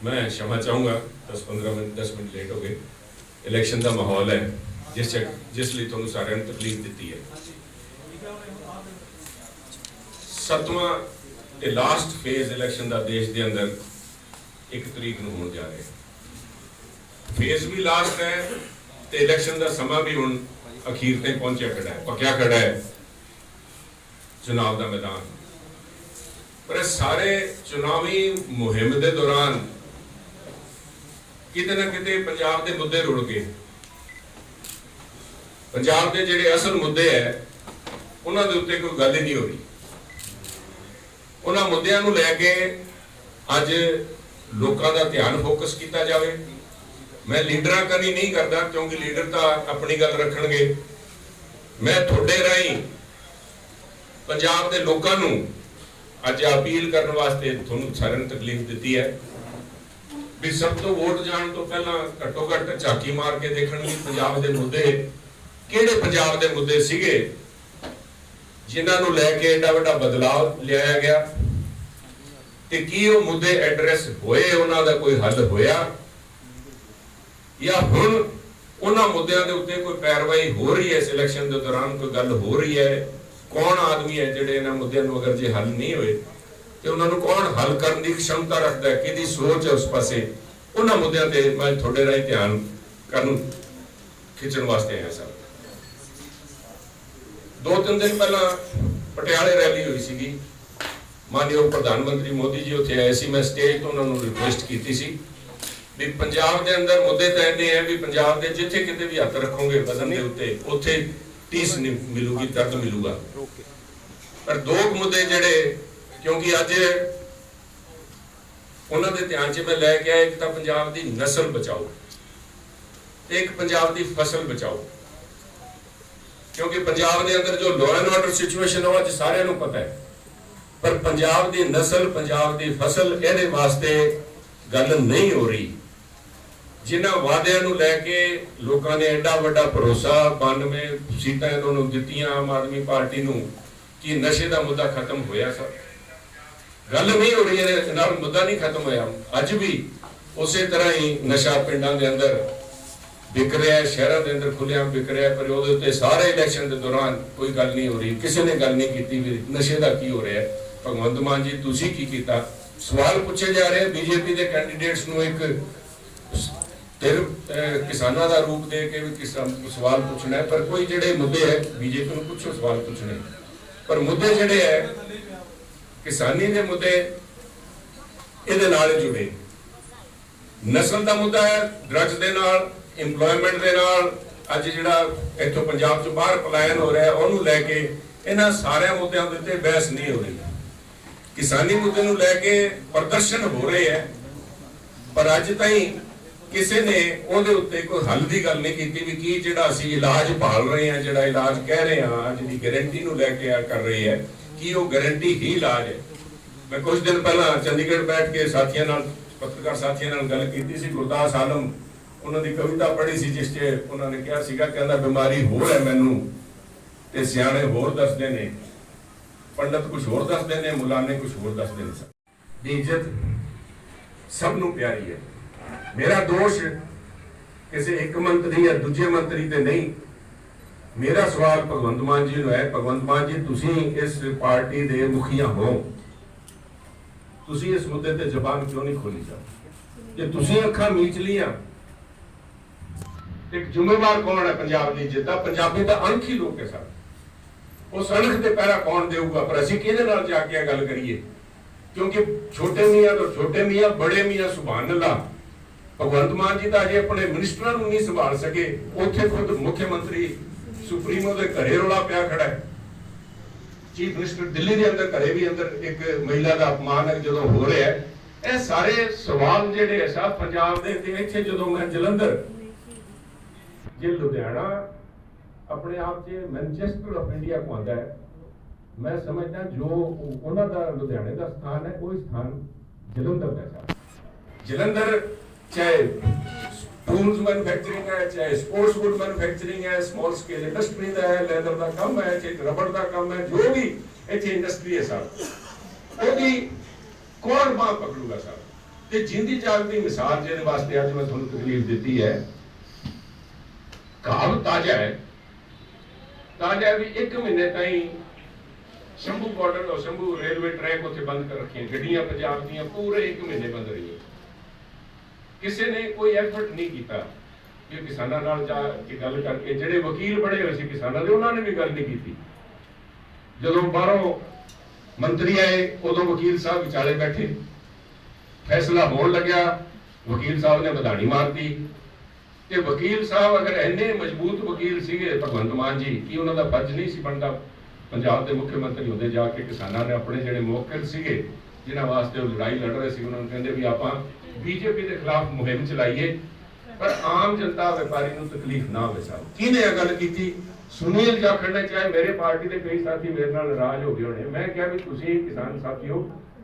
मैं क्षमा चाहूंगा 10-15 ਮਿੰਟ 10 ਮਿੰਟ ਲੇਟ ਹੋ ਗਏ ਇਲੈਕਸ਼ਨ ਦਾ ਮਾਹੌਲ ਹੈ ਜਿਸ ਚ ਜਿਸ ਲਈ ਤੁਹਾਨੂੰ ਸਾਰਿਆਂ ਨੂੰ ਤਕਲੀਫ ਦਿੱਤੀ ਹੈ ਸੱਤਵਾਂ ਤੇ ਲਾਸਟ ਫੇਜ਼ ਇਲੈਕਸ਼ਨ ਦਾ ਦੇਸ਼ ਦੇ ਅੰਦਰ ਇੱਕ ਤਰੀਕ ਨੂੰ ਹੋਣ ਜਾ ਰਿਹਾ ਹੈ ਫੇਜ਼ ਵੀ ਲਾਸਟ ਹੈ ਤੇ ਇਲੈਕਸ਼ਨ ਦਾ ਸਮਾਂ ਵੀ ਹੁਣ ਅਖੀਰ ਤੇ ਪਹੁੰਚਿਆ ਖੜਾ ਹੈ ਪੱਕਿਆ ਖੜਾ ਹੈ ਚੁਣਾਵ ਦਾ ਮੈਦਾਨ ਪਰ ਇਹ ਸਾਰੇ ਚੁਣਾਵੀ ਮੁਹਿੰਮ ਦੇ ਦੌਰਾਨ ਕਿਤੇ ਨਾ ਕਿਤੇ ਪੰਜਾਬ ਦੇ ਮੁੱਦੇ ਰੁੜ ਗਏ। ਪੰਜਾਬ ਦੇ ਜਿਹੜੇ ਅਸਲ ਮੁੱਦੇ ਹੈ ਉਹਨਾਂ ਦੇ ਉੱਤੇ ਕੋਈ ਗੱਲ ਹੀ ਨਹੀਂ ਹੋ ਉਹਨਾਂ ਮੁੱਦਿਆਂ ਨੂੰ ਲੈ ਕੇ ਅੱਜ ਲੋਕਾਂ ਦਾ ਧਿਆਨ ਫੋਕਸ ਕੀਤਾ ਜਾਵੇ। ਮੈਂ ਲੀਡਰਾਂ ਕਰੀ ਨਹੀਂ ਕਰਦਾ, ਕਿਉਂਕਿ ਲੀਡਰ ਤਾਂ ਆਪਣੀ ਗੱਲ ਰੱਖਣਗੇ। ਮੈਂ ਤੁਹਾਡੇ ਰਾਹੀਂ ਪੰਜਾਬ ਦੇ ਲੋਕਾਂ ਨੂੰ ਅੱਜ ਅਪੀਲ ਕਰਨ ਵਾਸਤੇ ਤੁਹਾਨੂੰ ਸਾਰਿਆਂ ਨੂੰ ਤਕਲੀਫ ਦਿੱਤੀ ਹੈ। ਵੀ ਸਭ ਤੋਂ ਵੋਟ ਜਾਣ ਤੋਂ ਪਹਿਲਾਂ ਘੱਟੋ ਘੱਟ ਝਾਕੀ ਮਾਰ ਕੇ ਦੇਖਣ ਵੀ ਪੰਜਾਬ ਦੇ ਮੁੱਦੇ ਕਿਹੜੇ ਪੰਜਾਬ ਦੇ ਮੁੱਦੇ ਸੀਗੇ ਜਿਨ੍ਹਾਂ ਨੂੰ ਲੈ ਕੇ ਏਡਾ ਵੱਡਾ ਬਦਲਾਅ ਲਿਆਇਆ ਗਿਆ ਤੇ ਕੀ ਉਹ ਮੁੱਦੇ ਐਡਰੈਸ ਹੋਏ, ਉਹਨਾਂ ਦਾ ਕੋਈ ਹੱਲ ਹੋਇਆ ਜਾਂ ਹੁਣ ਉਹਨਾਂ ਮੁੱਦਿਆਂ ਦੇ ਉੱਤੇ ਕੋਈ ਪੈਰਵਾਈ ਹੋ ਰਹੀ ਹੈ? ਇਲੈਕਸ਼ਨ ਦੇ ਦੌਰਾਨ ਕੋਈ ਗੱਲ ਹੋ ਰਹੀ ਹੈ? ਕੌਣ ਆਦਮੀ ਹੈ ਜਿਹੜੇ ਇਹਨਾਂ ਮੁੱਦਿਆਂ ਨੂੰ ਅਗਰ ਜੇ ਹੱਲ ਨਹੀਂ ਹੋਏ? ਤੇ ਉਹਨਾਂ ਨੂੰ ਕੌਣ ਹੱਲ ਕਰਨ ਦੀ ਖਮਤਾ ਰੱਖਦਾ ਹੈ ਕਿਹਦੀ ਸੋਚ ਹੈ ਉਸ ਪਾਸੇ ਉਹਨਾਂ ਮੁੱਦਿਆਂ ਤੇ ਮੈਂ ਤੁਹਾਡੇ ਰਾਹੀਂ ਧਿਆਨ ਕਰਨ ਖਿੱਚਣ ਵਾਸਤੇ ਆਇਆ ਸਰ ਦੋ ਤਿੰਨ ਦਿਨ ਪਹਿਲਾਂ ਪਟਿਆਲੇ ਰੈਲੀ ਹੋਈ ਸੀਗੀ। ਮਾਨਯੋਗ ਪ੍ਰਧਾਨ ਮੰਤਰੀ ਮੋਦੀ ਜੀ ਉੱਥੇ ਆਏ ਸੀ। ਮੈਂ ਸਟੇਜ ਤੋਂ ਉਹਨਾਂ ਨੂੰ ਰਿਕੁਐਸਟ ਕੀਤੀ ਸੀ ਵੀ ਪੰਜਾਬ ਦੇ ਅੰਦਰ ਮੁੱਦੇ ਤਾਂ ਇੰਨੇ ਹੈ ਵੀ ਪੰਜਾਬ ਦੇ ਜਿੱਥੇ ਕਿਤੇ ਵੀ ਹੱਥ ਰੱਖੋਗੇ ਵਜ਼ਨ ਦੇ ਉੱਤੇ ਉੱਥੇ ਟੀਸ ਮਿਲੂਗੀ ਦਰਦ ਮਿਲੂਗਾ। ਪਰ ਦੋ ਕੁ ਮੁੱਦੇ ਜਿਹੜੇ ਕਿਉਂਕਿ ਅੱਜ ਉਹਨਾਂ ਦੇ ਧਿਆਨ 'ਚ ਮੈਂ ਲੈ ਕੇ ਆਇਆ ਇੱਕ ਤਾਂ ਪੰਜਾਬ ਦੀ ਨਸਲ ਬਚਾਓ ਤੇ ਇੱਕ ਪੰਜਾਬ ਦੀ ਫਸਲ ਬਚਾਓ। ਕਿਉਂਕਿ ਪੰਜਾਬ ਦੇ ਅੰਦਰ ਜੋ ਲਾਅ ਐਂਡ ਆਰਡਰ ਸਿਚੁਏਸ਼ਨ ਹੈ ਉਹ ਅੱਜ ਸਾਰਿਆਂ ਨੂੰ ਪਤਾ ਹੈ। ਪਰ ਪੰਜਾਬ ਦੀ ਨਸਲ, ਪੰਜਾਬ ਦੀ ਫਸਲ, ਇਹਦੇ ਵਾਸਤੇ ਗੱਲ ਨਹੀਂ ਹੋ ਰਹੀ। ਜਿਨ੍ਹਾਂ ਵਾਅਦਿਆਂ ਨੂੰ ਲੈ ਕੇ ਲੋਕਾਂ ਨੇ ਐਡਾ ਵੱਡਾ ਭਰੋਸਾ 92 ਸੀਟਾਂ ਇਹਨਾਂ ਨੂੰ ਦਿੱਤੀਆਂ ਆਮ ਆਦਮੀ ਪਾਰਟੀ ਨੂੰ, ਕਿ ਨਸ਼ੇ ਦਾ ਮੁੱਦਾ ਖਤਮ ਹੋਇਆ ਸਰ ਗੱਲ ਨਹੀਂ ਹੋ ਰਹੀ ਇਹਦੇ ਨਾਲ ਮੁੱਦਾ ਨਹੀਂ ਖਤਮ ਹੋਇਆ। ਅੱਜ ਵੀ ਉਸੇ ਤਰ੍ਹਾਂ ਹੀ ਨਸ਼ਾ ਪਿੰਡਾਂ ਦੇ ਅੰਦਰ ਵਿਕ ਰਿਹਾ ਸ਼ਹਿਰਾਂ ਦੇ ਅੰਦਰ ਖੁੱਲਿਆਂ ਵਿਕ ਰਿਹਾ ਪਰ ਉਹਦੇ ਉੱਤੇ ਸਾਰੇ ਇਲੈਕਸ਼ਨ ਦੇ ਦੌਰਾਨ ਕੋਈ ਗੱਲ ਨਹੀਂ ਹੋ ਰਹੀ। ਕਿਸੇ ਨੇ ਗੱਲ ਨਹੀਂ ਕੀਤੀ ਵੀ ਨਸ਼ੇ ਦਾ ਕੀ ਹੋ ਰਿਹਾ ਭਗਵੰਤ ਮਾਨ ਜੀ, ਤੁਸੀਂ ਕੀ ਕੀਤਾ? ਸਵਾਲ ਪੁੱਛੇ ਜਾ ਰਹੇ ਬੀਜੇਪੀ ਦੇ ਕੈਂਡੀਡੇਟਸ ਨੂੰ ਇੱਕ ਫਿਰ ਕਿਸਾਨਾਂ ਦਾ ਰੂਪ ਦੇ ਕੇ ਵੀ ਕਿਸਾਨ ਸਵਾਲ ਪੁੱਛਣਾ ਪਰ ਕੋਈ ਜਿਹੜੇ ਮੁੱਦੇ ਹੈ, ਬੀਜੇਪੀ ਨੂੰ ਪੁੱਛੋ, ਸਵਾਲ ਪੁੱਛਣੇ। ਪਰ ਮੁੱਦੇ ਜਿਹੜੇ ਹੈ ਕਿਸਾਨੀ ਦੇ ਮੁੱਦੇ ਇਹਦੇ ਨਾਲ ਜੁੜੇ। ਨਸਲ ਦਾ ਮੁੱਦਾ ਹੈ ਡਰੱਗਸ ਦੇ ਨਾਲ, EMPLOYMENT ਦੇ ਨਾਲ। ਅੱਜ ਜਿਹੜਾ ਇੱਥੋਂ ਪੰਜਾਬ ਤੋਂ ਬਾਹਰ ਪਲਾਇਨ ਹੋ ਰਿਹਾ, ਉਹਨੂੰ ਲੈ ਕੇ ਇਹਨਾਂ ਸਾਰਿਆਂ ਮੁੱਦਿਆਂ ਦੇ ਉੱਤੇ ਬਹਿਸ ਨਹੀਂ ਹੋ ਰਹੀ। ਕਿਸਾਨੀ ਮੁੱਦੇ ਨੂੰ ਲੈ ਕੇ ਪ੍ਰਦਰਸ਼ਨ ਹੋ ਰਹੇ ਹੈ, ਪਰ ਅੱਜ ਤਾਈਂ ਕਿਸੇ ਨੇ ਉਹਦੇ ਉੱਤੇ ਕੋਈ ਹੱਲ ਦੀ ਗੱਲ ਨਹੀਂ ਕੀਤੀ ਵੀ ਕੀ ਜਿਹੜਾ ਅਸੀਂ ਇਲਾਜ ਭਾਲ ਰਹੇ ਹਾਂ, ਜਿਹੜਾ ਇਲਾਜ ਕਹਿ ਰਹੇ ਹਾਂ, ਅੱਜ ਦੀ ਗਾਰੰਟੀ ਨੂੰ ਲੈ ਕੇ ਆ ਕਰ ਰਹੇ ਹੈ। ਕੀ ਉਹ ਗਾਰੰਟੀ ਹੀ ਇਲਾਜ ਹੈ? ਮੈਂ ਕੁਝ ਦਿਨ ਪਹਿਲਾਂ ਚੰਡੀਗੜ੍ਹ ਬੈਠ ਕੇ ਸਾਥੀਆਂ ਨਾਲ, ਪੱਤਰਕਾਰ ਸਾਥੀਆਂ ਨਾਲ ਗੱਲ ਕੀਤੀ ਸੀ, ਗੁਰਦਾਸ ਆਲਮ, ਉਹਨਾਂ ਦੀ ਕਵਿਤਾ ਪੜ੍ਹੀ ਸੀ, ਜਿਸ 'ਚ ਉਹਨਾਂ ਨੇ ਕਿਹਾ ਸੀਗਾ, ਕਹਿੰਦਾ, ਬਿਮਾਰੀ ਹੋਰ ਹੈ ਮੈਨੂੰ ਤੇ ਸਿਆਣੇ ਹੋਰ ਦੱਸਦੇ ਨੇ। ਪੰਡਤ ਕੁਝ ਹੋਰ ਦੱਸਦੇ ਨੇ, ਮੁਲਾਨੇ ਕੁਝ ਹੋਰ ਦੱਸਦੇ ਨੇ ਦੀ ਇੱਜ਼ਤ ਸਭ ਨੂੰ ਪਿਆਰੀ ਹੈ। ਮੇਰਾ ਦੋਸ਼ ਕਿਸੇ ਇੱਕ ਮੰਤਰੀ ਜਾਂ ਦੂਜੇ ਮੰਤਰੀ ਤੇ ਨਹੀਂ ਮੇਰਾ ਸਵਾਲ ਭਗਵੰਤ ਮਾਨ ਜੀ ਨੂੰ ਹੈ। ਭਗਵੰਤ ਮਾਨ ਜੀ, ਤੁਸੀਂ ਇਸ ਪਾਰਟੀ ਦੇ ਮੁਖੀਆ ਹੋ। ਤੁਸੀਂ ਇਸ ਮੁੱਦੇ ਤੇ ਜ਼ਬਾਨ ਕਿਉਂ ਨਹੀਂ ਖੋਲੀ ਜਾ ਜੇ ਤੁਸੀਂ ਅੱਖਾਂ ਮੀਚ ਲੀਆਂ ਇੱਕ ਜ਼ਿੰਮੇਵਾਰ ਕੌਣ ਹੈ ਪੰਜਾਬ ਦੀ ਇੱਜ਼ਤ ਪੰਜਾਬੀ ਤਾਂ ਅਣਖ ਹੀ ਲੋਕ ਹੈ ਸਰ। ਉਸ ਅਣਖ ਤੇ ਪਹਿਰਾ ਕੌਣ ਦੇਊਗਾ? ਪਰ ਅਸੀਂ ਕਿਹਦੇ ਨਾਲ ਜਾ ਕੇ ਇਹ ਗੱਲ ਕਰੀਏ? ਕਿਉਂਕਿ ਛੋਟੇ ਮੀਆਂ ਤੋਂ ਛੋਟੇ ਮੀਆਂ, ਬੜੇ ਮੀਆਂ ਸੁਭਾਨ ਅੱਲਾ। ਭਗਵੰਤ ਮਾਨ ਜੀ ਤਾਂ ਅਜੇ ਆਪਣੇ ਮਿਨਿਸਟਰਾਂ ਨੂੰ ਨਹੀਂ ਸੰਭਾਲ ਸਕੇ। ਉੱਥੇ ਖੁਦ ਮੁੱਖ ਮੰਤਰੀ ਸੁਪਰੀਮੋ ਦੇ ਘਰੇ ਰੋਲਾ ਪਿਆ ਖੜਾ ਹੈ। ਚੀਫ ਮਿਨਿਸਟਰ ਦਿੱਲੀ ਦੇ ਅੰਦਰ, ਘਰੇ ਵੀ ਅੰਦਰ ਇੱਕ ਮਹਿਲਾ ਦਾ ਅਪਮਾਨ ਜਦੋਂ ਹੋ ਰਿਹਾ ਹੈ। ਇਹ ਸਾਰੇ ਸਵਾਲ ਜਿਹੜੇ ਹੈ ਸਭ ਪੰਜਾਬ ਦੇ ਤੇ ਇੱਥੇ ਜਦੋਂ ਮੈਂ ਜਲੰਧਰ, ਜੇ ਲੁਧਿਆਣਾ ਆਪਣੇ ਆਪ 'ਚ ਮੈਨਚੈਸਟਰ ਆਫ ਇੰਡੀਆ ਕਹਿੰਦਾ ਹੈ, ਮੈਂ ਸਮਝਦਾ ਜੋ ਉਹਨਾਂ ਦਾ ਲੁਧਿਆਣੇ ਦਾ ਸਥਾਨ ਹੈ, ਉਹ ਸਥਾਨ ਜਲੰਧਰ ਦਾ ਹੈ। ਜਲੰਧਰ ਚਾਹੇ ਟੂਲਸ ਮੈਨੂਫੈਕਚਰਿੰਗ ਹੈ ਚਾਹੇ ਸਪੋਰਟਸ ਗੁੱਡ ਮੈਨੂਫੈਕਚਰਿੰਗ ਹੈ ਸਮਾਲ ਸਕੇਲ ਇੰਡਸਟਰੀ ਦਾ ਹੈ ਲੈਦਰ ਦਾ ਕੰਮ ਹੈ ਚਾਹੇ ਰਬੜ ਦਾ ਕੰਮ ਹੈ ਜੋ ਵੀ ਇੱਥੇ ਇੰਡਸਟਰੀ ਹੈ ਸਰ ਉਹਦੀ ਕੌਣ ਬਾਹ ਪਕੜੂਗਾ ਸਰ ਤੇ ਜਿੰਦੀ ਜਾਗਦੀ ਮਿਸਾਲ ਜਿਹਦੇ ਵਾਸਤੇ ਅੱਜ ਮੈਂ ਤੁਹਾਨੂੰ ਤਕਲੀਫ ਦਿੱਤੀ ਹੈ ਕਾਬ ਤਾਜ਼ਾ ਹੈ ਤਾਜ਼ਾ ਵੀ 1 ਮਹੀਨੇ ਤਾਈਂ ਸ਼ੰਭੂ ਬਾਰਡਰ ਤੋਂ ਸ਼ੰਭੂ ਰੇਲਵੇ ਟਰੈਕ ਉੱਥੇ ਬੰਦ ਕਰ ਰੱਖੀਆਂ ਗੱਡੀਆਂ ਪੰਜਾਬ ਦੀਆਂ ਪੂਰੇ 1 ਮਹੀਨੇ ਬੰਦ ਰਹੀਆਂ ਕਿਸੇ ਨੇ ਕੋਈ ਐਫਰਟ ਨਹੀਂ ਕੀਤਾ ਕਿ ਕਿਸਾਨਾਂ ਨਾਲ ਜਾ ਕੇ ਗੱਲ ਕਰਕੇ, ਜਿਹੜੇ ਵਕੀਲ ਬਣੇ ਹੋਏ ਸੀ ਕਿਸਾਨਾਂ ਦੇ, ਉਹਨਾਂ ਨੇ ਵੀ ਗੱਲ ਨਹੀਂ ਕੀਤੀ। ਜਦੋਂ ਬਾਹਰੋਂ ਮੰਤਰੀ ਆਏ, ਉਦੋਂ ਵਕੀਲ ਸਾਹਿਬ ਵਿਚਾਲੇ ਬੈਠੇ। ਫੈਸਲਾ ਹੋਣ ਲੱਗਿਆ, ਵਕੀਲ ਸਾਹਿਬ ਨੇ ਵਧਾਣੀ ਮਾਰਤੀ। ਤੇ ਵਕੀਲ ਸਾਹਿਬ ਅਗਰ ਇੰਨੇ ਮਜ਼ਬੂਤ ਵਕੀਲ ਸੀਗੇ, ਭਗਵੰਤ ਮਾਨ ਜੀ, ਕੀ ਉਹਨਾਂ ਦਾ ਫਰਜ਼ ਨਹੀਂ ਸੀ ਬਣਦਾ? ਪੰਜਾਬ ਦੇ ਮੁੱਖ ਮੰਤਰੀ ਹੁੰਦੇ ਜਾ ਕੇ ਕਿਸਾਨਾਂ ਨੇ ਆਪਣੇ ਜਿਹੜੇ ਮੌਕਲ ਸੀਗੇ, ਜਿਨ੍ਹਾਂ ਵਾਸਤੇ ਉਹ ਲੜਾਈ ਲੜ ਰਹੇ ਸੀ, ਉਹਨਾਂ ਨੂੰ ਕਹਿੰਦੇ ਵੀ ਆਪਾਂ ਬੀਜੇਪੀ ਦੇ ਖਿਲਾਫ ਮੁਹਿੰਮ ਚਲਾਈਏ, ਪਰ ਆਮ ਜਨਤਾ ਵਪਾਰੀ ਨੂੰ ਤਕਲੀਫ ਨਾ ਹੋਵੇ ਕਿਹਨੇ ਇਹ ਗੱਲ ਕੀਤੀ? ਸੁਨੀਲ ਜਾਖੜ ਨੇ ਚਾਹੇ ਮੇਰੇ ਪਾਰਟੀ ਦੇ ਕਈ ਸਾਥੀ ਮੇਰੇ ਨਾਲ ਨਾਰਾਜ਼ ਹੋ ਗਏ ਹੋਣੇ। ਮੈਂ ਕਿਹਾ ਵੀ ਤੁਸੀਂ ਕਿਸਾਨ ਸਾਥੀਓ,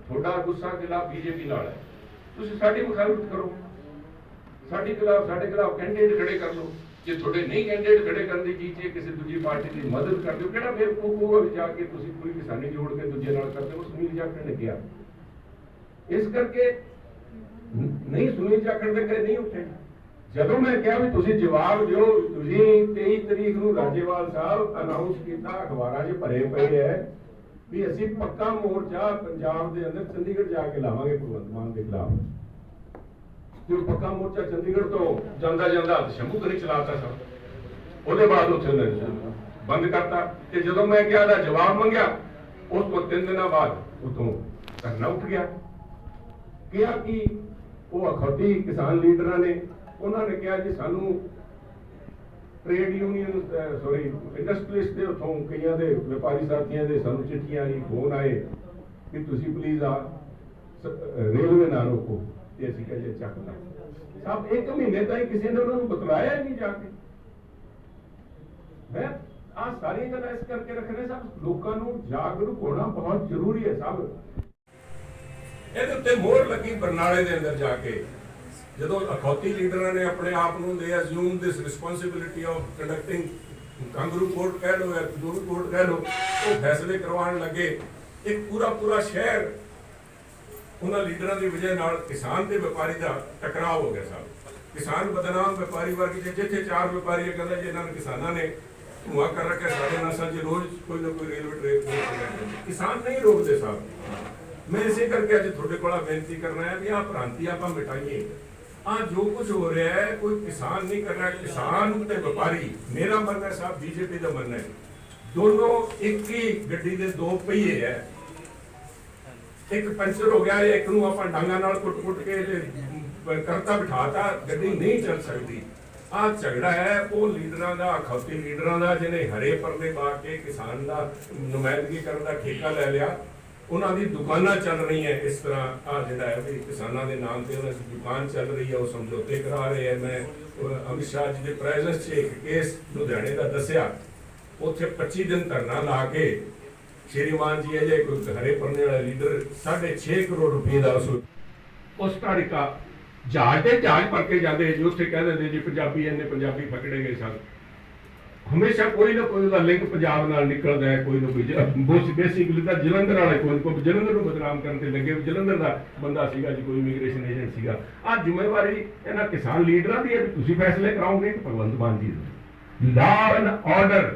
ਤੁਹਾਡਾ ਗੁੱਸਾ ਖਿਲਾਫ ਬੀਜੇਪੀ ਨਾਲ ਹੈ। ਤੁਸੀਂ ਸਾਡੀ ਮੁਖਾਲਫਤ ਕਰੋ। ਸਾਡੇ ਖਿਲਾਫ ਸਾਡੇ ਖਿਲਾਫ ਕੈਂਡੀਡੇਟ ਖੜੇ ਕਰ ਲਓ। ਜੇ ਤੁਹਾਡੇ ਨਹੀਂ ਕੈਂਡੀਡੇਟ ਖੜੇ ਕਰਨ ਦੀ ਚੀਜ਼ ਹੈ ਕਿਸੇ ਦੂਜੀ ਪਾਰਟੀ ਦੀ ਮਦਦ ਕਰ ਦਿਓ, ਕਿਹੜਾ ਫਿਰ ਕੋਕੋ ਵਿੱਚ ਜਾ ਕੇ ਤੁਸੀਂ ਪੂਰੀ ਕਿਸਾਨੀ ਜੋੜ ਕੇ ਦੂਜੇ ਨਾਲ ਕਰਦੇ ਹੋ? ਸੁਨੀਲ ਜਾਖੜ ਨੇ ਕਿਹਾ। ਇਸ ਕਰਕੇ ਨਹੀਂ ਸੁਨੀਲ ਜਾਖੜ ਦੇ ਘਰੇ ਨਹੀਂ ਉੱਠੇ। ਜਦੋਂ ਮੈਂ ਕਿਹਾ ਵੀ ਤੁਸੀਂ ਜਵਾਬ ਦਿਓ, ਤੁਸੀਂ 23 ਤਰੀਕ ਨੂੰ ਰਾਜੇਵਾਲ ਸਾਹਿਬ ਅਨਾਉਂਸ ਕੀਤਾ, ਅਖਬਾਰਾਂ 'ਚ ਭਰੇ ਪਏ ਹੈ ਵੀ ਅਸੀਂ ਪੱਕਾ ਮੋਰਚਾ ਪੰਜਾਬ ਦੇ ਅੰਦਰ ਚੰਡੀਗੜ੍ਹ ਜਾ ਕੇ ਲਾਵਾਂਗੇ ਭਗਵੰਤ ਮਾਨ ਦੇ ਖਿਲਾਫ। ਜੋ ਪੱਕਾ ਮੋਰਚਾ ਚੰਡੀਗੜ੍ਹ ਤੋਂ ਜਾਂਦਾ ਜਾਂਦਾ ਸ਼ੰਭੂ ਕਰੀ ਚਲਾਤਾ ਸਭ। ਉਹਦੇ ਬਾਅਦ ਉੱਥੇ ਉਹਨੇ ਬੰਦ ਕਰਤਾ। ਤੇ ਜਦੋਂ ਮੈਂ ਕਿਹਾ ਦਾ ਜਵਾਬ ਮੰਗਿਆ, ਉਸ ਤੋਂ ਤਿੰਨ ਦਿਨਾਂ ਬਾਅਦ ਉਤੋਂ ਧਰਨਾ ਉੱਠ ਗਿਆ। ਕਿਹਾ ਕਿ ਉਹ ਅਖੌਤੀ ਕਿਸਾਨ ਲੀਡਰਾਂ ਨੇ, ਉਹਨਾਂ ਨੇ ਕਿਹਾ ਜੀ ਸਾਨੂੰ ਟ੍ਰੇਡ ਯੂਨੀਅਨ ਸੌਰੀ ਇੰਡਸਟਰੀਸ ਦੇ ਉਥੋਂ ਕਈਆਂ ਦੇ ਵਪਾਰੀ ਸਾਥੀਆਂ ਦੇ ਸਾਨੂੰ ਚਿੱਠੀਆਂ ਆਈ ਫੋਨ ਆਏ ਕਿ ਤੁਸੀਂ ਪਲੀਜ਼ ਆ ਰੇਲਵੇ ਨਾ ਰੋਕੋ ਤੇ ਅਸੀਂ ਕਿਹਾ ਚੱਕ ਲਾ ਸਭ ਇੱਕ ਮਹੀਨੇ ਤਾਈਂ ਕਿਸੇ ਨੇ ਉਹਨਾਂ ਨੂੰ ਬਤਲਾਇਆ ਨਹੀਂ ਜਾ ਕੇ। ਮੈਂ ਆ ਸਾਰੀਆਂ ਗੱਲਾਂ ਇਸ ਕਰਕੇ ਰੱਖਣੇ ਸਭ। ਲੋਕਾਂ ਨੂੰ ਜਾਗਰੂਕ ਹੋਣਾ ਬਹੁਤ ਜ਼ਰੂਰੀ ਹੈ ਸਭ। ਇਹਦੇ ਉੱਤੇ ਮੋਹਰ ਲੱਗੀ ਬਰਨਾਲੇ ਦੇ ਅੰਦਰ ਜਾ ਕੇ। ਜਦੋਂ ਅਖੌਤੀ ਲੀਡਰਾਂ ਨੇ ਆਪਣੇ ਆਪ ਨੂੰ ਦੇ assume this responsibility of conducting kangaroo court ਕਹਿ ਲੋ ਜਾਂ ਦੂਰ ਕੋਰਟ ਕਹਿ ਲੋ ਉਹ ਫੈਸਲੇ ਕਰਵਾਉਣ ਲੱਗੇ। ਇੱਕ ਪੂਰਾ ਪੂਰਾ ਸ਼ਹਿਰ ਉਹਨਾਂ ਲੀਡਰਾਂ ਦੀ ਵਜ੍ਹਾ ਨਾਲ ਕਿਸਾਨ ਤੇ ਵਪਾਰੀ ਦਾ ਟਕਰਾਅ ਹੋ ਗਿਆ ਸਾਹਿਬ ਕਿਸਾਨ ਬਦਨਾਮ ਵਪਾਰੀ ਵਰਗ ਜੇ ਜਿੱਥੇ ਚਾਰ ਵਪਾਰੀ ਇਹ ਕਹਿੰਦਾ ਜੀ ਇਹਨਾਂ ਨੇ ਕਿਸਾਨਾਂ ਨੇ ਧੂਆ ਕਰ ਰੱਖਿਆ, ਸਾਡੇ ਨਸਲ 'ਚ ਰੋਜ਼ ਕੋਈ ਨਾ ਕੋਈ ਰੇਲਵੇ ਟ੍ਰੇਨ ਕਿਸਾਨ ਨਹੀਂ ਰੋਕਦੇ ਸਾਹਿਬ ਮੈਂ ਇਸੇ ਕਰਕੇ ਅੱਜ ਤੁਹਾਡੇ ਕੋਲ ਬੇਨਤੀ ਕਰਨਾ ਹੈ ਵੀ ਆਹ ਭ੍ਰਾਂਤੀ ਆਪਾਂ ਮਿਟਾਈਏ। ਆ ਜੋ ਕੁਝ ਹੋ ਰਿਹਾ ਹੈ, ਕੋਈ ਕਿਸਾਨ ਨਹੀਂ ਕਰ ਰਿਹਾ, ਕਿਸਾਨ ਤੇ ਵਪਾਰੀ, ਮੇਰਾ ਮੰਨਣਾ ਸਾਹਿਬ ਬੀਜੇਪੀ ਦਾ ਮੰਨਣਾ ਹੈ। ਦੋਨੋਂ ਇੱਕ ਹੀ ਗੱਡੀ ਦੇ ਦੋ ਪਹੀਏ ਹੈ। ਇੱਕ ਪੰਚਰ ਹੋ ਗਿਆ, ਇੱਕ ਨੂੰ ਆਪਾਂ ਡਾਂਗਾ ਨਾਲ ਕੁੱਟ-ਕੁੱਟ ਕੇ ਕਰਤਾ ਬਿਠਾਤਾ, ਗੱਡੀ ਨਹੀਂ ਚੱਲ ਸਕਦੀ। ਆ ਝਗੜਾ ਹੈ, ਉਹ ਲੀਡਰਾਂ ਦਾ ਅਖੌਤੀ ਲੀਡਰਾਂ ਦਾ, ਜਿਹਨੇ ਹਰੇ ਪਰਦੇ ਪਾ ਕੇ ਕਿਸਾਨ ਦਾ ਨੁਮਾਇੰਦਗੀ ਕਰਨ ਦਾ ਠੇਕਾ ਲੈ ਲਿਆ। ਉਹਨਾਂ ਦੀ ਦੁਕਾਨਾਂ ਚੱਲ ਰਹੀਆਂ ਇਸ ਤਰ੍ਹਾਂ ਆ ਜਿਹੜਾ ਹੈ ਵੀ ਕਿਸਾਨਾਂ ਦੇ ਨਾਮ ਤੇ ਉਹਨਾਂ ਦੀ ਦੁਕਾਨ ਚੱਲ ਰਹੀ ਹੈ, ਉਹ ਸਮਝੌਤੇ ਕਰਾ ਰਹੇ ਹੈ। ਮੈਂ ਅਮਿਤ ਸ਼ਾਹ ਜੀ ਦੇ ਪ੍ਰੈਜ਼ੈਂਸ 'ਚ ਇੱਕ ਕੇਸ ਲੁਧਿਆਣੇ ਦਾ ਦੱਸਿਆ। ਉੱਥੇ 25 ਦਿਨ ਧਰਨਾ ਲਾ ਕੇ ਸ਼੍ਰੀਮਾਨ ਜੀ ਇਹ ਜੇ ਕੋਈ ਹਰੇ ਪਰਨੇ ਵਾਲਾ ਲੀਡਰ 6.5 ਕਰੋੜ ਰੁਪਏ ਦਾ ਉਸ ਉਸ ਤਾਰੀਕਾ ਜਹਾਜ਼ ਤੇ ਜਹਾਜ਼ ਭਰ ਕੇ ਜਾਂਦੇ ਜੀ ਉੱਥੇ ਕਹਿੰਦੇ ਦਿੰਦੇ ਜੀ ਪੰਜਾਬੀ ਇੰਨੇ ਪੰਜਾਬੀ ਪਕੜੇ ਗਏ ਸਨ। ਹਮੇਸ਼ਾ ਕੋਈ ਨਾ ਕੋਈ ਦਾ ਲਿੰਕ ਪੰਜਾਬ ਨਾਲ ਨਿਕਲਦਾ ਹੈ, ਕੋਈ ਨਾ ਕੋਈ ਬੋਸ ਬੇਸਿਕਲੀ ਤਾਂ ਜਲੰਧਰ ਵਾਲੇ ਕੋਈ ਕੋਈ, ਜਲੰਧਰ ਨੂੰ ਬਦਨਾਮ ਕਰਨ ਤੇ ਲੱਗੇ, ਜਲੰਧਰ ਦਾ ਬੰਦਾ ਸੀਗਾ ਜੀ, ਕੋਈ ਇਮੀਗ੍ਰੇਸ਼ਨ ਏਜੰਟ ਸੀਗਾ। ਆ ਜ਼ਿੰਮੇਵਾਰੀ ਇਹਨਾਂ ਕਿਸਾਨ ਲੀਡਰਾਂ ਦੀ ਹੈ ਤੁਸੀਂ ਫੈਸਲੇ ਕਰਾਓਗੇ ਕਿ Bhagwant Mann ji law and order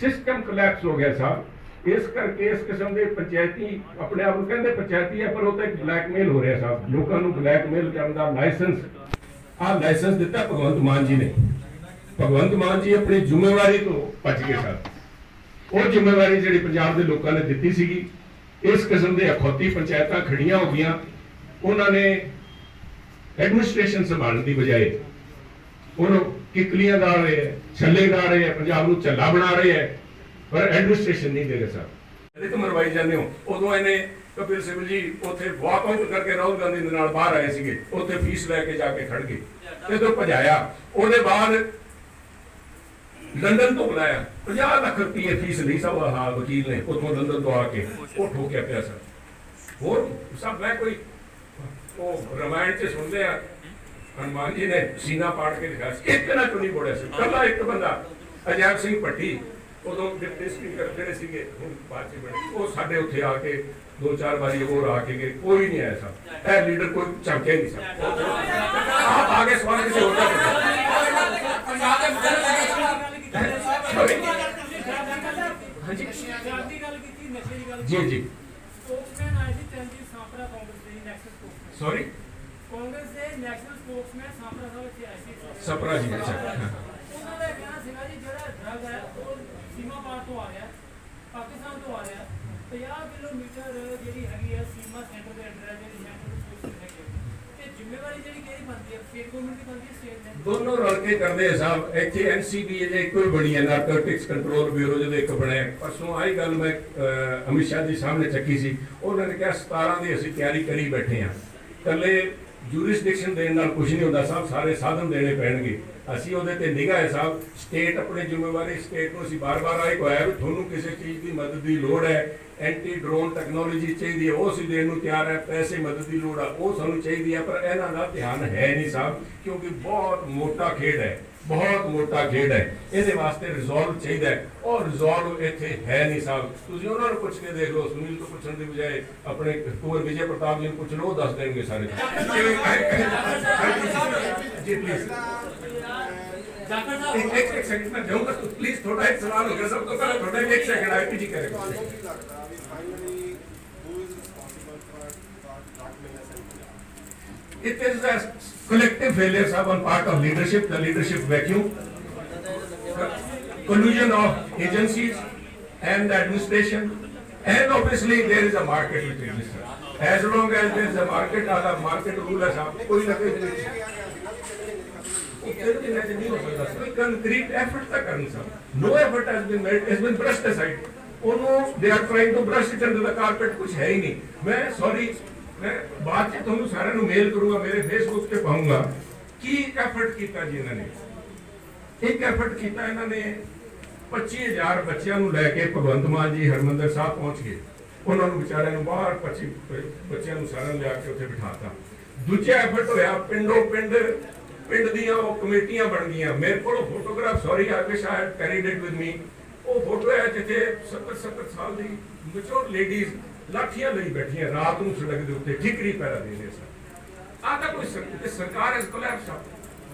system collapse ਹੋ ਗਿਆ ਸਾਹਿਬ ਇਸ ਕਰਕੇ ਇਸ ਕਿਸਮ ਦੇ ਪੰਚਾਇਤੀ ਆਪਣੇ ਆਪ ਨੂੰ ਕਹਿੰਦੇ ਪੰਚਾਇਤੀ ਹੈ, ਪਰ ਉਹ ਤਾਂ ਇੱਕ ਬਲੈਕਮੇਲ ਹੋ ਰਿਹਾ ਸਾਹਿਬ ਲੋਕਾਂ ਨੂੰ ਬਲੈਕਮੇਲ ਕਰਨ ਦਾ ਲਾਇਸੈਂਸ ਆਹ ਲਾਇਸੈਂਸ ਦਿੱਤਾ ਭਗਵੰਤ ਮਾਨ ਜੀ ਨੇ। ਭਗਵੰਤ ਮਾਨ ਜੀ ਆਪਣੀ ਜ਼ਿੰਮੇਵਾਰੀ ਤੋਂ ਬਚ ਗਏ ਸਨ ਉਹ ਜ਼ਿੰਮੇਵਾਰੀ ਜਿਹੜੀ ਪੰਜਾਬ ਦੇ ਲੋਕਾਂ ਨੇ ਦਿੱਤੀ ਸੀਗੀ ਇਸ ਕਿਸਮ ਦੇ ਅਖੌਤੀ ਪੰਚਾਇਤਾਂ ਖੜੀਆਂ ਹੋ ਗਈਆਂ। ਉਹਨਾਂ ਨੇ ਐਡਮਿਨਿਸਟ੍ਰੇਸ਼ਨ ਸੰਭਾਲਣ ਦੀ ਬਜਾਏ ਉਹਨੂੰ ਕਿਕਲੀਆਂ ਗਾ ਰਹੇ ਹੈ ਛੱਲੇ ਗਾ ਰਹੇ ਹੈ ਪੰਜਾਬ ਨੂੰ ਝੱਲਾ ਬਣਾ ਰਹੇ ਹੈ ਪਰ ਐਡਮਿਨਿਸਟ੍ਰੇਸ਼ਨ ਨਹੀਂ ਦੇ ਰਹੇ ਸਰ। ਇਹਦੇ ਮਰਵਾਈ ਜਾਂਦੇ ਹੋ। ਉਦੋਂ ਇਹਨੇ ਕਪਿਲ ਸਿਬਲ ਜੀ ਉੱਥੇ ਵਾਕ ਆਊਟ ਕਰਕੇ ਰਾਹੁਲ ਗਾਂਧੀ ਦੇ ਨਾਲ ਬਾਹਰ ਆਏ ਸੀਗੇ। ਉੱਥੇ ਫੀਸ ਲੈ ਕੇ ਜਾ ਕੇ ਖੜ ਗਏ। ਜਦੋਂ ਭਜਾਇਆ ਉਹਦੇ ਬਾਅਦ ਲੰਡਨ ਤੋਂ ਬੁਲਾਇਆ। 50 ਲੱਖ ਰੁਪਏ ਫੀਸ ਲਈ ਸਭ ਆਹ ਵਕੀਲ ਨੇ ਉੱਥੋਂ ਲੰਡਨ ਤੋਂ ਆ ਕੇ ਉਹ ਠੋਕਿਆ ਪਿਆ ਸਰ। ਹੋਰ ਸਭ ਮੈਂ ਕੋਈ ਉਹ ਰਮਾਇਣ ਚ ਸੁਣਦੇ ਆ, ਹਨੂਮਾਨ ਜੀ ਨੇ ਸੀਨਾ ਪਾੜ ਕੇ ਦਿਖਾਇਆ ਸੀ। ਇੱਕ ਨਾ ਚੁਣੀ ਬੋੜਿਆ ਸੀ। ਕੱਲਾ ਇੱਕ ਬੰਦਾ, ਅਜੈਬ ਸਿੰਘ ਭੱਟੀ, ਉਦੋਂ ਡਿਪਟੀ ਸਪੀਕਰ ਜਿਹੜੇ ਸੀਗੇ, ਹੁਣ ਪਾਰਟੀ ਬਣੇ। ਉਹ ਸਾਡੇ ਉੱਥੇ ਆ ਕੇ ਦੋ ਚਾਰ ਵਾਰੀ ਹੋਰ ਆ ਕੇ ਗਏ। ਕੋਈ ਨਹੀਂ ਆਇਆ ਸਾ ਇਹ ਲੀਡਰ ਕੋਈ ਚਮਕਿਆ ਨਹੀਂ ਸਾ ਆਪ ਆਗੇ ਸਵਾਲ ਕਿਸੇ ਹੋਰ ਦਾ ਹਾਂਜੀ ਕੀਤੀ ਨਸ਼ੇ ਦੀ ਗੱਲ ਜੀ ਜੀ। ਸਪੋਕਸਮੈਨ ਆਏ ਸੀ ਚੰਜੀ ਸਾਪਰਾ ਕਾਂਗਰਸ ਦੇ ਨੈਸ਼ਨਲ ਸਪੋਕਸਮੈਨ। ਸੌਰੀ ਕਾਂਗਰਸ ਦੇ ਨੈਸ਼ਨਲ ਸਪੋਕਸਮੈਨ ਸਾਪਰਾ ਸਾਹਿਬ ਇੱਥੇ ਆਏ ਸੀ। ਸਪਰਾ ਜੀ ਅੱਛਾ। ਉਹਨਾਂ ਦਾ ਕਹਿਣਾ ਸੀਗਾ ਜੀ ਜਿਹੜਾ ਡਰਗ ਹੈ ਉਹ ਸੀਮਾ ਪਾਰ ਤੋਂ ਆ ਰਿਹਾ ਪਾਕਿਸਤਾਨ ਤੋਂ ਆ ਰਿਹਾ। 50 ਕਿਲੋਮੀਟਰ ਜਿਹੜੀ ਹੈਗੀ ਹੈ ਸੀਮਾ ਸੈਂਟਰ ਦੇ ਅੰਡਰ ਹੈ ਜਿਹੜੀ ਨੈਸ਼ਨਲ ਸਪੋਕਸਮੈਨ ਹੈਗੀ ਹੈ। ਤੇ ਜ਼ਿੰਮੇਵਾਰੀ ਜਿਹੜੀ ਕਿਹਦੀ ਬਣਦੀ ਹੈ ਸਟੇਟ ਗਵਰਨਮੈਂਟ ਦੀ ਬਣਦੀ ਹੈ ਸਟੇਟ ਨੇ ਦੋਨੋਂ ਰਲ ਕੇ ਕਰਦੇ ਆ ਸਾਹਿਬ। ਇੱਥੇ ਐਨਸੀਬੀ ਜੇ ਇੱਕੋ ਹੀ ਬਣੀ ਹੈ ਨਾਰਕੋਟਿਕਸ ਕੰਟਰੋਲ ਬਿਊਰੋ ਜਦੋਂ ਇੱਕ ਬਣਿਆ। ਪਰਸੋਂ ਆਈ ਗੱਲ ਮੈਂ ਅਮਿਤ ਸ਼ਾਹ ਜੀ ਸਾਹਮਣੇ ਚੱਕੀ ਸੀ। ਉਹਨਾਂ ਨੇ ਕਿਹਾ 17 ਦੀ ਅਸੀਂ ਤਿਆਰੀ ਕਰੀ ਬੈਠੇ ਹਾਂ ਕੱਲੇ ਜੂਰਿਸਡਿਕਸ਼ਨ ਦੇਣ ਨਾਲ ਕੁਝ ਨਹੀਂ ਹੁੰਦਾ ਸਾਹਿਬ ਸਾਰੇ ਸਾਧਨ ਦੇਣੇ ਪੈਣਗੇ। ਅਸੀਂ ਉਹਦੇ ਤੇ ਨਿਗਾਹ ਹੈ ਸਾਹਿਬ ਸਟੇਟ ਆਪਣੀ ਜ਼ਿੰਮੇਵਾਰੀ ਸਟੇਟ ਨੂੰ ਅਸੀਂ ਬਾਰ-ਬਾਰ ਆਏ ਕੋਇਆ ਵੀ ਤੁਹਾਨੂੰ ਕਿਸੇ ਚੀਜ਼ ਦੀ ਮਦਦ ਦੀ ਲੋੜ ਹੈ ਐਂਟੀ ਡਰੋਨ ਟੈਕਨੋਲੋਜੀ ਚਾਹੀਦੀ ਹੈ, ਉਹ ਅਸੀਂ ਦੇਣ ਨੂੰ ਤਿਆਰ ਹੈ, ਪੈਸੇ ਮਦਦ ਦੀ ਲੋੜ ਆ, ਉਹ ਸਾਨੂੰ ਚਾਹੀਦੀ ਹੈ, ਪਰ ਇਹਨਾਂ ਦਾ ਧਿਆਨ ਹੈ ਨਹੀਂ ਸਾਹਿਬ, ਕਿਉਂਕਿ ਬਹੁਤ ਮੋਟਾ ਖੇਡ ਹੈ, ਬਹੁਤ ਮੋਟਾ ਖੇਡ ਹੈ, ਇਹਦੇ ਵਾਸਤੇ ਰਿਜ਼ੋਲਵ ਚਾਹੀਦਾ ਹੈ ਔਰ ਰਿਜ਼ੋਲਵ ਇੱਥੇ ਹੈ ਨਹੀਂ ਸਾਹਿਬ। ਤੁਸੀਂ ਉਹਨਾਂ ਨੂੰ ਪੁੱਛ ਕੇ ਦੇਖ ਲਓ, ਸੁਨੀਲ ਤੋਂ ਪੁੱਛਣ ਦੀ ਬਜਾਏ ਆਪਣੇ ਕੁੰਵਰ ਵਿਜੇ ਪ੍ਰਤਾਪ ਜੀ ਨੂੰ ਪੁੱਛ ਲਓ, ਉਹ ਦੱਸ ਦੇਣਗੇ ਸਾਰੇ। ਜੀ ਪਲੀਜ਼ एक एक सेकंड में जाऊंगा तो प्लीज थोड़ा एक सवाल होगा सबको पहले थोड़ा एक सेकंड आईपी जी करेगा It is a collective failure sir, on part of leadership, the leadership vacuum, collusion of agencies and the administration, and obviously there is a market which exists. As long as there is a market, our market rulers are कोई ना कोई concrete effort ਤਾਂ ਕਰਨ sir no effort has been made, has been brushed aside. ਉਹਨੂੰ they are trying to brush it under the carpet ਕੁਝ ਹੈ ਹੀ ਨਹੀਂ ਮੈਂ ਸੌਰੀ ਮੈਂ ਬਾਅਦ ਚ ਤੁਹਾਨੂੰ ਸਾਰਿਆਂ ਨੂੰ ਮੇਲ ਕਰੂੰਗਾ ਮੇਰੇ ਫੇਸਬੁੱਕ ਤੇ ਪਾਉਂਗਾ ਕੀ ਐਫਰਟ ਕੀਤਾ ਜੀ ਇਹਨਾਂ ਨੇ ਇੱਕ ਐਫਰਟ ਕੀਤਾ ਇਹਨਾਂ ਨੇ 25000 ਬੱਚਿਆਂ ਨੂੰ ਲੈ ਕੇ ਭਗਵੰਤ ਮਾਨ ਜੀ ਹਰਮੰਦਰ ਸਾਹਿਬ ਪਹੁੰਚ ਗਏ ਉਹਨਾਂ ਨੂੰ ਵਿਚਾਰਿਆਂ ਨੂੰ ਬਾਹਰ 25 ਬੱਚਿਆਂ ਨੂੰ ਸਾਰਿਆਂ ਨੂੰ ਲਿਆ ਕੇ ਉੱਥੇ ਬਿਠਾਤਾ ਦੂਜਾ ਐਫਰਟ ਹੋਇਆ ਪਿੰਡੋਂ ਪਿੰਡ ਪਿੰਡ ਦੀਆਂ ਉਹ ਕਮੇਟੀਆਂ ਬਣ ਗਈਆਂ। ਮੇਰੇ ਕੋਲ photograph sorry I wish I had carried it with me ਉਹ ਫੋਟੋ ਹੈ ਜਿੱਥੇ 70 70 ਸਾਲ ਦੀ ਮੈਚੁਰ ਲੇਡੀਜ਼ ਲਾਠੀਆਂ ਲਈ ਬੈਠੀਆਂ, ਰਾਤ ਨੂੰ ਸੜਕ ਦੇ ਉੱਤੇ ਠਿਕਰੀ ਪੈਰਾ ਦੇ ਰਹੇ ਸਨ। ਆਹ ਤਾਂ ਕੋਈ ਸਰ- ਇਹ ਸਰਕਾਰ ਇਸ ਕੋਲੈਪਸ ਆ।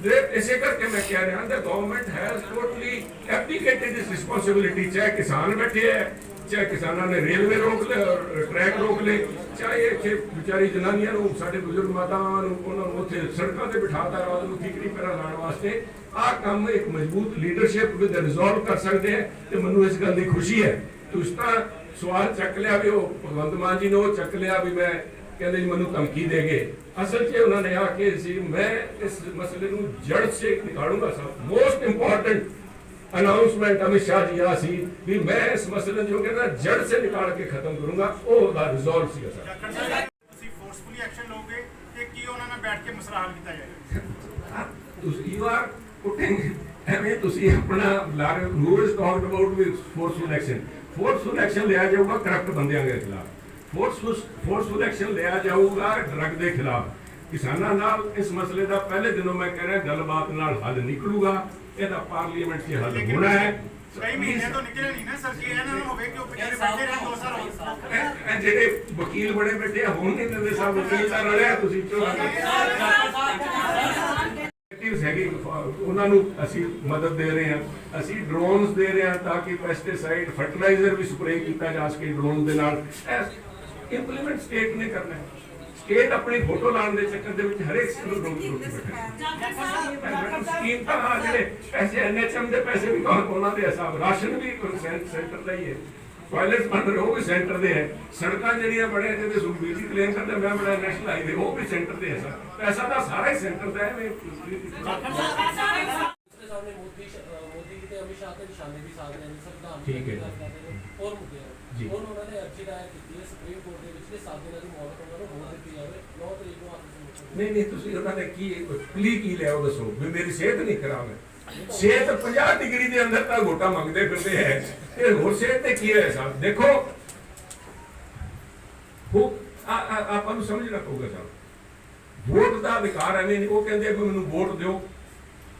ਦੇ ਇਸੇ ਕਰਕੇ ਮੈਂ ਕਹਿ ਰਿਹਾ ਦਾ government has totally abdicated this responsibility ਚਾਹੇ ਕਿਸਾਨ ਬੈਠੇ ਹੈ ਚਾਹੇ ਕਿਸਾਨਾਂ ਨੇ ਰੇਲਵੇ ਰੋਕ ਲਿਆ, ਟਰੈਕ ਰੋਕ ਲਏ, ਚਾਹੇ ਇੱਥੇ ਵਿਚਾਰੀ ਜਨਾਨੀਆਂ ਨੂੰ, ਸਾਡੇ ਬਜ਼ੁਰਗ ਮਾਤਾਵਾਂ ਨੂੰ, ਉਹਨਾਂ ਨੂੰ ਉੱਥੇ ਸੜਕਾਂ ਤੇ ਬਿਠਾਤਾ, ਰਾਤ ਨੂੰ ਠੀਕਰੀ ਪੈਰਾ ਲਾਉਣ ਵਾਸਤੇ, ਆਹ ਕੰਮ ਇੱਕ ਮਜ਼ਬੂਤ ਲੀਡਰਸ਼ਿਪ ਵਿਦ ਰਿਜ਼ੋਲਵ ਕਰ ਸਕਦੇ ਹੈ ਤੇ ਮੈਨੂੰ ਇਸ ਗੱਲ ਦੀ ਖੁਸ਼ੀ ਹੈ। ਤੁਸੀਂ ਤਾਂ ਸਵਾਲ ਚੱਕ ਲਿਆ ਵੀ ਉਹ ਭਗਵੰਤ ਮਾਨ ਜੀ ਨੇ ਉਹ ਚੱਕ ਲਿਆ ਵੀ ਮੈਂ ਕਹਿੰਦੇ ਮੈਨੂੰ ਧਮਕੀ ਦੇ ਗਏ। ਅਸਲ 'ਚ ਉਹਨਾਂ ਨੇ ਆ ਕੇ ਸੀ ਮੈਂ ਇਸ ਮਸਲੇ ਨੂੰ ਜੜ ਸੇ ਨਿਕਾਲੂੰਗਾ sir most important announcement Amit Shah ji ਆ ਸੀ ਵੀ ਮੈਂ ਇਸ ਮਸਲੇ ਨੂੰ ਕਹਿੰਦਾ ਜੜ ਸੇ ਨਿਕਾਲ ਕੇ ਖਤਮ ਕਰੂੰਗਾ ਉਹ ਦਾ ਰਿਜ਼ੋਲਵ ਸੀ ਸਰ ਤੁਸੀਂ ਫੋਰਸਫੁਲੀ ਐਕਸ਼ਨ ਲਓਗੇ ਤੇ ਕੀ ਉਹਨਾਂ ਨਾਲ ਬੈਠ ਕੇ ਮਸਲਾ ਹੱਲ ਕੀਤਾ ਜਾਏਗਾ ਤੁਸੀਂ ਯੂ ਆਰ ਪੁਟਿੰਗ ਐਵੇਂ ਤੁਸੀਂ ਆਪਣਾ ਲਾ ਰਹੇ ਹੋ is talked about with forceful action forceful action ਲਿਆ ਜਾਊਗਾ ਕਰਪਟ ਬੰਦਿਆਂ ਦੇ ਖਿਲਾਫ। ਫੋਰਸਫੁਲ ਫੋਰਸਫੁਲ ਐਕਸ਼ਨ ਲਿਆ ਜਾਊਗਾ ਡਰਗ ਦੇ ਖਿਲਾਫ। ਕਿਸਾਨਾਂ ਨਾਲ ਇਸ ਮਸਲੇ ਦਾ ਪਹਿਲੇ ਦਿਨੋਂ ਮੈਂ ਕਹਿ ਰਿਹਾ ਗੱਲਬਾਤ ਨਾਲ ਹੱਲ ਨਿਕਲੂਗਾ। ਇਹਦਾ ਪਾਰਲੀਮੈਂਟ 'ਚ ਹੱਲ ਹੋਣਾ ਹੈ। ਕਈ ਮਹੀਨੇ ਤੋਂ ਨਿਕਲੇ ਨਹੀਂ ਨਾ ਸਰ ਕੀ ਇਹਨਾਂ ਨੂੰ ਹੋਵੇ ਕਿ ਉਹ ਵਿਚਾਰੇ ਬੈਠੇ ਰਹਿਣ ਦੋ ਸਾਲ ਹੋ। ਗਏ ਇਹ- ਜਿਹੜੇ ਵਕੀਲ ਬੜੇ ਬੈਠੇ ਆ ਹੁਣ ਨਹੀਂ ਦਿੰਦੇ ਸਾਹਿਬ ਵਕੀਲ ਤਾਂ ਰਲਿਆ ਤੁਸੀਂ ਚੋ ਐਕਟਿਵਸ ਹੈਗੇ ਉਹਨਾਂ ਨੂੰ ਅਸੀਂ ਮਦਦ ਦੇ ਰਹੇ ਹਾਂ। ਅਸੀਂ ਡਰੋਨਸ ਦੇ ਰਹੇ ਹਾਂ ਤਾਂ ਕਿ ਪੈਸਟੀਸਾਈਡ ਫਰਟੀਲਾਈਜ਼ਰ ਵੀ ਸਪਰੇਅ ਕੀਤਾ ਜਾ ਸਕੇ ਡਰੋਨ ਦੇ ਨਾਲ। ਇੰਪਲੀਮੈਂਟ ਸਟੇਟ ਨੇ ਕਰਨਾ ਹੈ। ਸਟੇਟ ਆਪਣੀ ਫੋਟੋ ਲਾਉਣ ਦੇ ਚੱਕਰ ਦੇ ਵਿੱਚ ਹਰੇਕ ਸਕੀਮ ਨੂੰ ਰੋਕ ਰੋਕ ਸਕੀਮ ਤਾਂ ਹਾਂ ਜਿਹੜੇ ਪੈਸੇ ਐਨਐਚਐਮ ਦੇ ਪੈਸੇ ਵੀ ਕੌਣ ਉਹਨਾਂ ਦੇ ਹਿਸਾਬ ਰਾਸ਼ਨ ਵੀ ਸੈਂਟਰ ਦਾ ਹੀ ਹੈ। ਟਾਇਲਟਸ ਬਣ ਰਹੇ ਉਹ ਵੀ ਸੈਂਟਰ ਦੇ ਹੈ। ਸੜਕਾਂ ਜਿਹੜੀਆਂ ਬੜੇ ਜਿਹਦੇ ਸੁਖਬੀਰ ਜੀ ਕਲੇਮ ਕਰਦੇ ਮੈਂ ਬੜਾ ਨੈਸ਼ਨਲ ਹਾਈਵੇ ਉਹ ਵੀ ਸੈਂਟਰ ਦੇ ਹੈ ਸਰ। ਪੈਸਾ ਤਾਂ ਸਾਰਾ ਹੀ ਸੈਂਟਰ ਦਾ ਹੈ ਮੈਂ ਸਾਹਮਣੇ ਮੋਦੀ ਮੋਦੀ ਤੇ ਅਮਿਤ ਸ਼ਾਹ ਦੇ ਨਿਸ਼ਾਨੇ ਵੀ ਸਾਧ ਰਹੇ ਨੇ ਸੰਵਿਧਾਨ ਠੀਕ ਹੈ ਹੋਰ ਮੁੱਦੇ ਜੀ। ਹੁਣ ਉਹਨਾਂ ਨੇ ਅਰਜੀ ਦਾਇਰ ਕੀਤੀ ਹੈ ਸੁਪਰੀਮ ਕੋਰਟ ਨਹੀਂ ਤੁਸੀਂ ਦੱਸੋ। ਨਹੀਂ ਖਰਾਬ ਹੈ। ਸਿਹਤ ਡਿਗਰੀ ਮੰਗਦੇ ਫਿਰਦੇ ਹੈ। ਇਹ ਹੋਰ ਸਿਹਤ ਤੇ ਕੀ ਹੈ ਸਾਹਿਬ ਦੇਖੋ ਆਪਾਂ ਨੂੰ ਸਮਝਣਾ ਪਊਗਾ ਸਾਹਿਬ ਵੋਟ ਦਾ ਅਧਿਕਾਰ ਐਵੇਂ ਨਹੀਂ ਉਹ ਕਹਿੰਦੇ ਵੀ ਮੈਨੂੰ ਵੋਟ ਦਿਓ।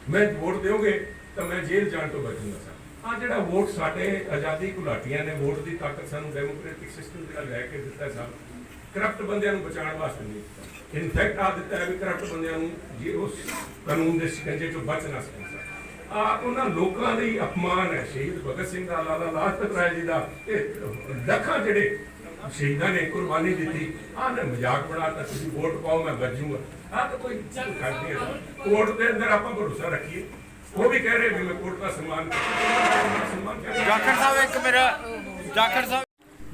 ਮੈਂ ਵੋਟ ਦਿਓਗੇ ਤਾਂ ਮੈਂ ਜੇਲ੍ਹ ਜਾਣ ਤੋਂ ਬਚੂੰਗਾ ਆ ਜਿਹੜਾ ਵੋਟ ਸਾਡੇ ਆਜ਼ਾਦੀ ਘੁਲਾਟੀਆਂ ਨੇ ਵੋਟ ਦੀ ਤਾਕਤ ਸਾਨੂੰ ਡੈਮੋਕ੍ਰੈਟਿਕ ਸਿਸਟਮ ਦੇ ਨਾਲ ਲੈ ਕੇ ਦਿੱਤਾ ਸਭ ਕਰਪਟ ਬੰਦਿਆਂ ਨੂੰ ਬਚਾਉਣ ਵਾਸਤੇ ਨਹੀਂ ਇਨਫੈਕਟ ਆ ਦਿੱਤਾ ਹੈ ਵੀ ਕਰਪਟ ਬੰਦਿਆਂ ਨੂੰ ਜੇ ਉਸ ਕਾਨੂੰਨ ਦੇ ਸ਼ਿਕੰਜੇ ਚੋਂ ਬਚ ਨਾ ਸਕਣ ਆ ਉਹਨਾਂ ਲੋਕਾਂ ਲਈ ਅਪਮਾਨ ਹੈ ਸ਼ਹੀਦ ਭਗਤ ਸਿੰਘ ਦਾ ਲਾਲਾ ਲਾਜਪਤ ਰਾਏ ਜੀ ਦਾ ਇਹ ਲੱਖਾਂ ਜਿਹੜੇ ਸ਼ਹੀਦਾਂ ਨੇ ਕੁਰਬਾਨੀ ਦਿੱਤੀ ਆਹ ਨੇ ਮਜ਼ਾਕ ਬਣਾਤਾ ਤੁਸੀਂ ਵੋਟ ਪਾਓ ਮੈਂ ਵੱਜੂਗਾ। ਆਹ ਤਾਂ ਕੋਈ ਕਰਦੀ ਕੋਰਟ ਦੇ ਅੰਦਰ ਆਪਾਂ ਭਰੋਸਾ ਰੱਖੀਏ। ਉਹ ਵੀ ਕਹਿ ਰਹੇ ਵੀ ਮੈਂ ਕੋਰਟ ਦਾ ਸਨਮਾਨ ਕਰਦਾ। ਜਾਖੜ ਸਾਹਿਬ ਇੱਕ ਮੇਰਾ ਜਾਖੜ ਸਾਹਿਬ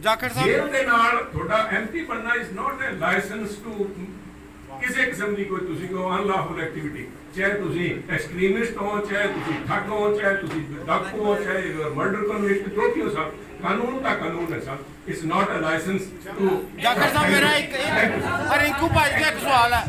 ਜਾਖੜ ਸਾਹਿਬ। ਜੇਲ੍ਹ ਦੇ ਨਾਲ ਤੁਹਾਡਾ ਐਮਪੀ ਬਣਨਾ is not a licence to ਕਿਸੇ ਕਿਸਮ ਦੀ ਕੋਈ ਤੁਸੀਂ ਕੋ ਅਨਲਾਫੁਲ ਐਕਟੀਵਿਟੀ ਚਾਹੇ ਤੁਸੀਂ ਐਕਸਟ੍ਰੀਮਿਸਟ ਹੋ ਚਾਹੇ ਤੁਸੀਂ ਠੱਗ ਹੋ ਚਾਹੇ ਤੁਸੀਂ ਡਾਕੂ ਹੋ ਚਾਹੇ ਮਰਡਰ ਕਨਵਿਕਟ ਜੋ ਵੀ ਹੋ ਸਭ ਕਾਨੂੰਨ ਦਾ ਕਾਨੂੰਨ ਹੈ ਸਭ it's not a licence to Jakhar sahib ਮੇਰਾ ਇੱਕ ਇੱਕ ਰਿੰਕੂ ਭਾਈ ਦਾ ਇੱਕ ਸਵਾਲ ਹੈ।